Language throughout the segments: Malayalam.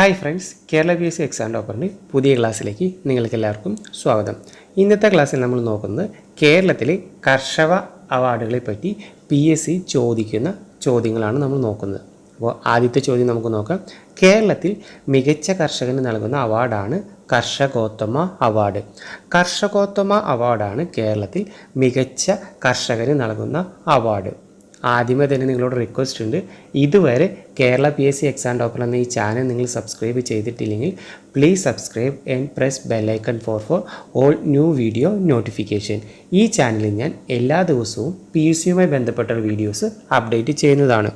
Hi friends Kerala B S C exam ടോപ്പറിന്റെ പുതിയ ക്ലാസ്സിലേക്ക് നിങ്ങൾക്ക് എല്ലാവർക്കും സ്വാഗതം. ഇന്നത്തെ ക്ലാസ്സിൽ നമ്മൾ നോക്കുന്നത് കേരളത്തിലെ കർഷക അവാർഡുകളെ പറ്റി പി എസ് സി ചോദിക്കുന്ന ചോദ്യങ്ങളാണ് നമ്മൾ നോക്കുന്നത്. അപ്പോൾ ആദ്യത്തെ ചോദ്യം നമുക്ക് നോക്കാം. കേരളത്തിൽ മികച്ച കർഷകന് നൽകുന്ന അവാർഡാണ് കർഷകോത്തമ അവാർഡ്. കർഷകോത്തമ അവാർഡാണ് കേരളത്തിൽ മികച്ച കർഷകന് നൽകുന്ന അവാർഡ്. ആദ്യമേ തന്നെ നിങ്ങളോട് റിക്വസ്റ്റ് ഉണ്ട്. ഇതുവരെ Kerala P S C exam topper എന്ന ഈ ചാനൽ നിങ്ങൾ സബ്സ്ക്രൈബ് ചെയ്തിട്ടില്ലെങ്കിൽ please subscribe and press bell icon for for all new video notification ഈ ചാനലിൽ ഞാൻ എല്ലാ ദിവസവും പി എസ് സിയുമായി ബന്ധപ്പെട്ട വീഡിയോസ് അപ്ഡേറ്റ് ചെയ്യുന്നതാണ്.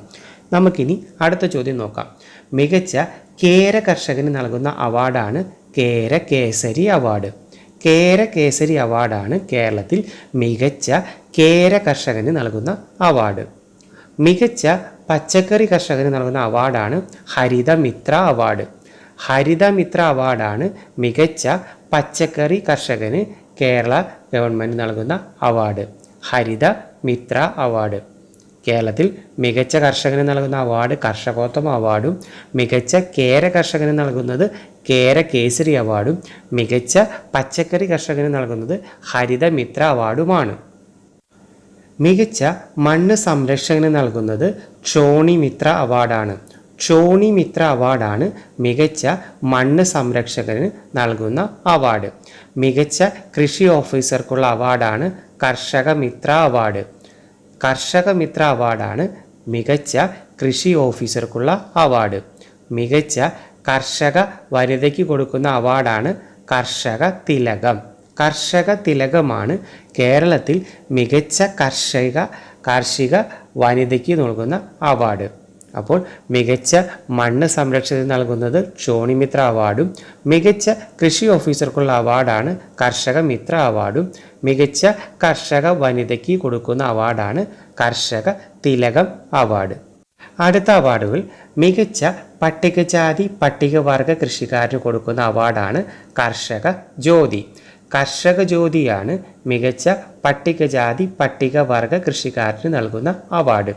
നമുക്കിനി അടുത്ത ചോദ്യം നോക്കാം. മികച്ച കേര കർഷകന് നൽകുന്ന അവാർഡാണ് കേര കേസരി അവാർഡ് കേര കേസരി അവാർഡാണ് കേരളത്തിൽ മികച്ച കേര കർഷകന് നൽകുന്ന അവാർഡ് മികച്ച പച്ചക്കറി കർഷകന് നൽകുന്ന അവാർഡാണ് ഹരിതമിത്ര അവാർഡ്. ഹരിതമിത്ര അവാർഡാണ് മികച്ച പച്ചക്കറി കർഷകന് കേരള ഗവൺമെന്റ് നൽകുന്ന അവാർഡ്. ഹരിത മിത്ര അവാർഡ്. കേരളത്തിൽ മികച്ച കർഷകന് നൽകുന്ന അവാർഡ് കർഷകോത്തമ അവാർഡും മികച്ച കേര കർഷകന് നൽകുന്നത് കേര കേസരി അവാർഡും മികച്ച പച്ചക്കറി കർഷകന് നൽകുന്നത് ഹരിതമിത്ര അവാർഡുമാണ്. മികച്ച മണ്ണ് സംരക്ഷകന് നൽകുന്നത് ക്ഷോണി മിത്ര അവാർഡാണ്. ക്ഷോണി മിത്ര അവാർഡാണ് മികച്ച മണ്ണ് സംരക്ഷകന് നൽകുന്ന അവാർഡ്. മികച്ച കൃഷി ഓഫീസർക്കുള്ള അവാർഡാണ് കർഷക മിത്ര അവാർഡ്. കർഷക മിത്ര അവാർഡാണ് മികച്ച കൃഷി ഓഫീസർക്കുള്ള അവാർഡ്. മികച്ച കർഷക വനിതയ്ക്ക് കൊടുക്കുന്ന അവാർഡാണ് കർഷക തിലകം. കർഷക തിലകമാണ് കേരളത്തിൽ മികച്ച കർഷക കാർഷിക വനിതയ്ക്ക് നൽകുന്ന അവാർഡ്. അപ്പോൾ മികച്ച മണ്ണ് സംരക്ഷണത്തിന് നൽകുന്നത് ക്ഷോണിമിത്ര അവാർഡും മികച്ച കൃഷി ഓഫീസർക്കുള്ള അവാർഡാണ് കർഷക മിത്ര അവാർഡും മികച്ച കർഷക വനിതയ്ക്ക് കൊടുക്കുന്ന അവാർഡാണ് കർഷക തിലകം അവാർഡ്. അടുത്ത അവാർഡുകൾ മികച്ച പട്ടികജാതി പട്ടികവർഗ കൃഷിക്കാരന് കൊടുക്കുന്ന അവാർഡാണ് കർഷക ജ്യോതി. കർഷക ജ്യോതിയാണ് മികച്ച പട്ടികജാതി പട്ടികവർഗ കൃഷിക്കാരന് നൽകുന്ന അവാർഡ്.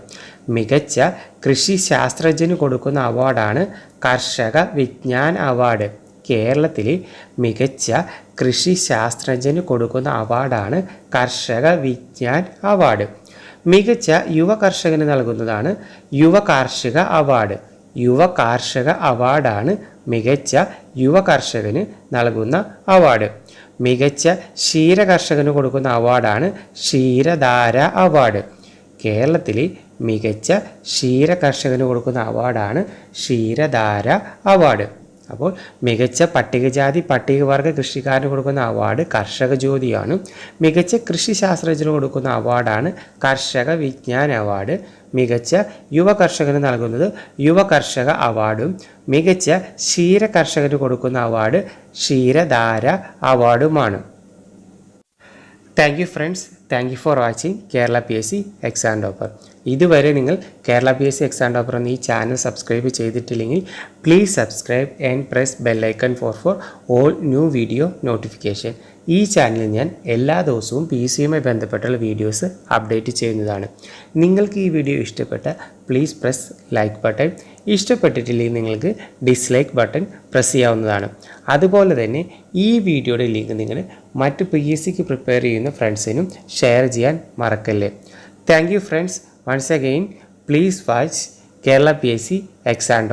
മികച്ച കൃഷി ശാസ്ത്രജ്ഞന് കൊടുക്കുന്ന അവാർഡാണ് കർഷക വിജ്ഞാൻ അവാർഡ്. കേരളത്തിലെ മികച്ച കൃഷി ശാസ്ത്രജ്ഞന് കൊടുക്കുന്ന അവാർഡാണ് കർഷക വിജ്ഞാൻ അവാർഡ്. മികച്ച യുവ കർഷകന് നൽകുന്നതാണ് യുവ കാർഷിക അവാർഡ്. യുവ കാർഷിക അവാർഡാണ് മികച്ച യുവ കർഷകന് നൽകുന്ന അവാർഡ്. മികച്ച ക്ഷീര കർഷകന് കൊടുക്കുന്ന അവാർഡാണ് ക്ഷീരധാര അവാർഡ്. കേരളത്തിലെ മികച്ച ക്ഷീര കർഷകന് കൊടുക്കുന്ന അവാർഡാണ് ക്ഷീരധാര അവാർഡ്. അപ്പോൾ മികച്ച പട്ടികജാതി പട്ടികവർഗ കൃഷിക്കാരന് കൊടുക്കുന്ന അവാർഡ് കർഷക ജ്യോതിയാണ്. മികച്ച കൃഷി ശാസ്ത്രജ്ഞന് കൊടുക്കുന്ന അവാർഡാണ് കർഷക വിജ്ഞാൻ അവാർഡ് മികച്ച യുവ കർഷകന് നൽകുന്നത് യുവ കർഷക അവാർഡും മികച്ച ക്ഷീര കർഷകന് കൊടുക്കുന്ന award Ksheeradhara അവാർഡുമാണ് thank you friends thank you for watching Kerala P S C exam topper ഇതുവരെ നിങ്ങൾ Kerala P S C exam topper എന്ന ഈ ചാനൽ സബ്സ്ക്രൈബ് ചെയ്തിട്ടില്ലെങ്കിൽ please subscribe and press bell icon for for all new video notification ഈ ചാനലിൽ ഞാൻ എല്ലാ ദിവസവും പി സിയുമായി ബന്ധപ്പെട്ടുള്ള വീഡിയോസ് അപ്ഡേറ്റ് ചെയ്യുന്നതാണ്. നിങ്ങൾക്ക് ഈ വീഡിയോ ഇഷ്ടപ്പെട്ട പ്ലീസ് പ്രസ് ലൈക്ക് ബട്ടൺ ഇഷ്ടപ്പെട്ടിട്ടില്ലെങ്കിൽ നിങ്ങൾക്ക് ഡിസ്ലൈക്ക് ബട്ടൺ പ്രസ് ചെയ്യാവുന്നതാണ്. അതുപോലെ തന്നെ ഈ വീഡിയോയുടെ ലിങ്ക് നിങ്ങൾ മറ്റ് പി എസ് സിക്ക് പ്രിപ്പയർ ചെയ്യുന്ന ഫ്രണ്ട്സിനും ഷെയർ ചെയ്യാൻ മറക്കല്ലേ. Thank you friends once again please watch Kerala P S C exam